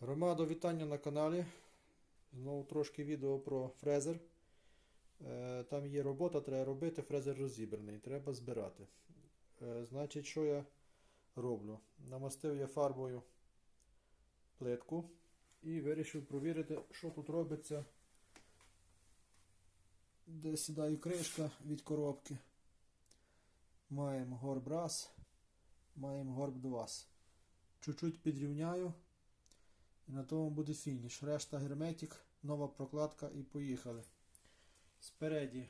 Громадо, вітання на каналі. Знову трошки відео про фрезер. Е, Там є робота, треба робити, фрезер розібраний, треба збирати. Е, Значить, що я роблю? Намастив я фарбою плитку і вирішив провірити, що тут робиться. Де сідає кришка від коробки. Маємо горб раз, маємо горб 2. Чуть-чуть підрівняю. І на тому буде фініш. Решта герметик, нова прокладка і поїхали. Спереді.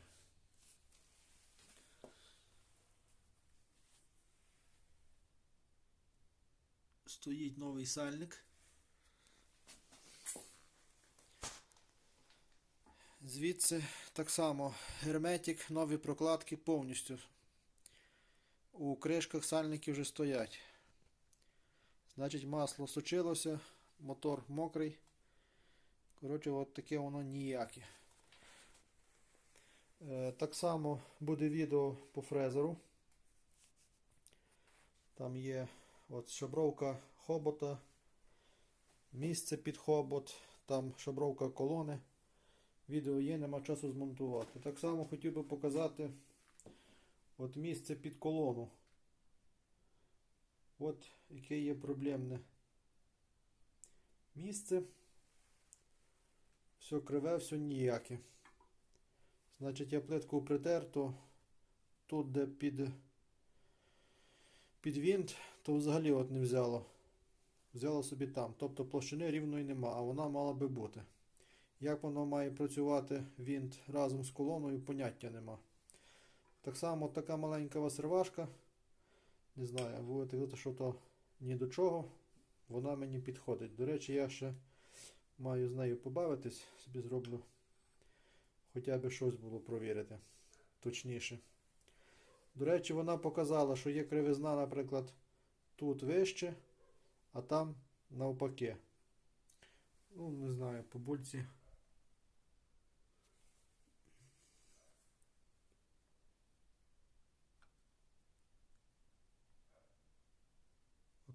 Стоїть новий сальник. Звідси так само герметик, нові прокладки повністю. У кришках сальники вже стоять. Значить, масло сучилося, мотор мокрий. Коротше, от таке воно ніяке. Е, так само буде відео по фрезеру. Там є от шабровка хобота, місце під хобот, там шабровка колони. Відео є, нема часу змонтувати. Так само хотів би показати от місце під колону. От яке є проблемне місце. Все криве, все ніяке. Значить, я плитку притер, то тут, де під, під вінт, то взагалі от не взяло. Взяло собі там. Тобто площини рівної нема, а вона мала би бути. Як воно має працювати вінт разом з колоною, поняття нема. Так само така маленька васервашка. Не знаю, будете казати, що то ні до чого. Вона мені підходить. До речі, я ще маю з нею побавитись, собі зроблю хоча б щось було провірити точніше. До речі, вона показала, що є кривизна, наприклад, тут вище, а там навпаки. Ну, не знаю, по бульці.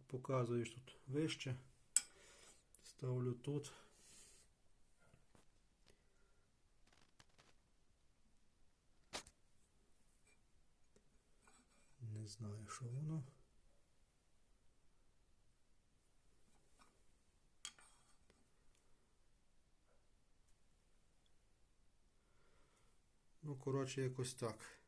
Показуєш тут вище. Ставлю тут. Не знаю, що воно. Ну, коротше, якось так.